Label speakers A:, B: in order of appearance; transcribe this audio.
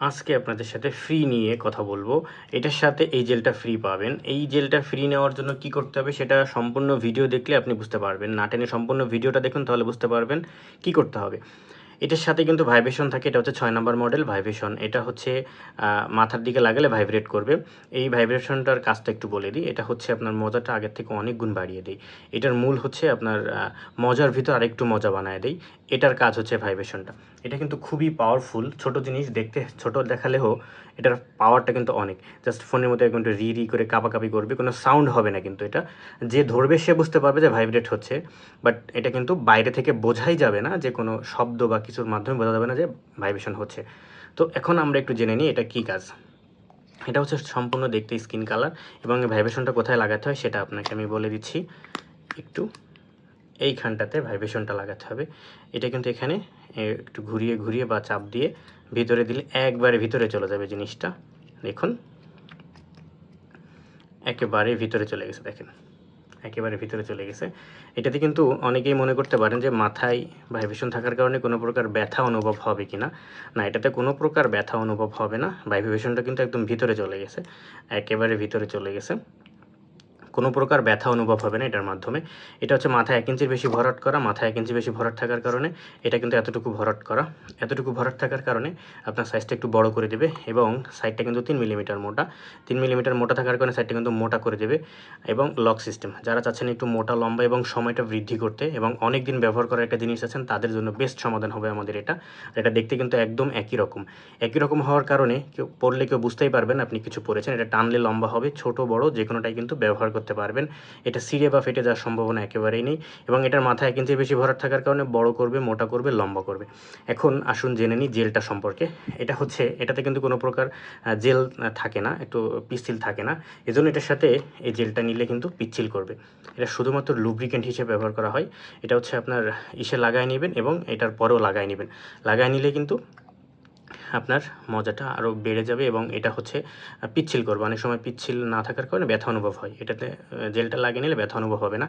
A: আজকে আপনাদের সাথে ফ্রি নিয়ে কথা বলব। এটার সাথে এই জেলটা ফ্রি পাবেন। এই জেলটা ফ্রি নেওয়ার জন্য কি করতে হবে সেটা সম্পূর্ণ ভিডিও দেখলে আপনি বুঝতে পারবেন। না টেনে সম্পূর্ণ ভিডিওটা দেখুন তাহলে বুঝতে পারবেন কি করতে হবে। এটার সাথে কিন্তু ভাইব্রেশন থাকে, এটা হচ্ছে ছয় নম্বর মডেল ভাইব্রেশন এটা হচ্ছে মাথার দিকে লাগালে ভাইব্রেট করবে। এই ভাইব্রেশনটার কাজটা একটু বলে দিই। এটা হচ্ছে আপনার মজাটা আগের থেকে অনেক গুণ বাড়িয়ে দেয়। এটার মূল হচ্ছে আপনার মজার ভিতর আরেকটু মজা বানায় দেয়। এটার কাজ হচ্ছে ভাইব্রেশনটা এটা কিন্তু খুবই পাওয়ারফুল ছোট জিনিস দেখতে, ছোট দেখালেও এটার পাওয়ারটা কিন্তু অনেক। জাস্ট ফোনের মধ্যে একটু রি রি করে কাপাকাপি করবে, কোনো সাউন্ড হবে না কিন্তু এটা। যে ধরবে সে বুঝতে পারবে যে ভাইব্রেট হচ্ছে। বাট এটা কিন্তু বাইরে থেকে বোঝাই যাবে না যে কোনো শব্দ বা কিছুর মাধ্যমে বোঝা যাবে না যে ভাইব্রেশন হচ্ছে। তো এখন আমরা একটু জেনে নিই এটা কী কাজ। এটা হচ্ছে সম্পূর্ণ দেখতে স্কিন কালার এবং ভাইব্রেশনটা কোথায় লাগাতে হয় সেটা আপনাকে আমি বলে দিচ্ছি। একটু এইখানটাতে ভাইব্রেশনটা লাগাতে হবে। এটা কিন্তু এখানে একটু ঘুরিয়ে ঘুরিয়ে বা চাপ দিয়ে ভিতরে দিলে একবারে ভিতরে চলে যাবে জিনিসটা। দেখুন। একেবারে ভিতরে চলে গেছে, দেখেন। একেবারে ভিতরে চলে গেছে। এটাতে কিন্তু অনেকেই মনে করতে পারেন যে মাথায় ভাইব্রেশন থাকার কারণে কোনো প্রকার ব্যথা অনুভব হবে কি না না এটাতে কোনো প্রকার ব্যথা অনুভব হবে না। ভাইব্রেশনটা কিন্তু একদম ভিতরে চলে গেছে। একেবারে ভিতরে চলে গেছে। কোনো প্রকার ব্যথা অনুভব হবে না এটার মাধ্যমে। এটা হচ্ছে মাথায় এক ইঞ্চির বেশি ভরাট করা, মাথায় এক ইঞ্চি বেশি ভরাট থাকার কারণে এটা কিন্তু এতটুকু ভরাট করা। এতটুকু ভরাট থাকার কারণে আপনার সাইজটা একটু বড় করে দেবে এবং সাইডটা কিন্তু তিন মিলিমিটার মোটা। তিন মিলিমিটার মোটা থাকার কারণে সাইডটা কিন্তু মোটা করে দেবে এবং লক সিস্টেম। যারা চাচ্ছেন একটু মোটা, লম্বা এবং সময়টা বৃদ্ধি করতে এবং অনেক দিন ব্যবহার করার একটা জিনিস আছেন, তাদের জন্য বেস্ট সমাধান হবে আমাদের এটা। আর এটা দেখতে কিন্তু একদম একই রকম। একই রকম হওয়ার কারণে কেউ পড়লে কেউ বুঝতেই পারবেন আপনি কিছু পরেছেন এটা টানলে লম্বা হবে, ছোট, বড় যে কোনোটাই কিন্তু ব্যবহার করতে পারবেন। এটা সিঁড়ে বা ফেটে যাওয়ার সম্ভাবনা একেবারেই নেই এবং এটার মাথায় এক ইঞ্চির বেশি ভরাট থাকার কারণে বড় করবে, মোটা করবে, লম্বা করবে। এখন আসুন জেনে নিই জেলটা সম্পর্কে। এটা হচ্ছে, এটাতে কিন্তু কোনো প্রকার জেল থাকে না, একটু পিচ্ছিল থাকে না। এজন্য এটার সাথে এই জেলটা নিলে কিন্তু পিচ্ছিল করবে। এটা শুধুমাত্র লুব্রিকেন্ট হিসেবে ব্যবহার করা হয়। এটা হচ্ছে আপনার ইসে লাগায় নেবেন এবং এটার পরেও লাগায় নেবেন। লাগায় নিলে কিন্তু আপনার মজাটা আরও বেড়ে যাবে এবং এটা হচ্ছে পিচ্ছিল করবে। অনেক সময় পিচ্ছিল না থাকার কারণে ব্যথা অনুভব হয়। এটাতে জেলটা লাগিয়ে নিলে ব্যথা অনুভব হবে না।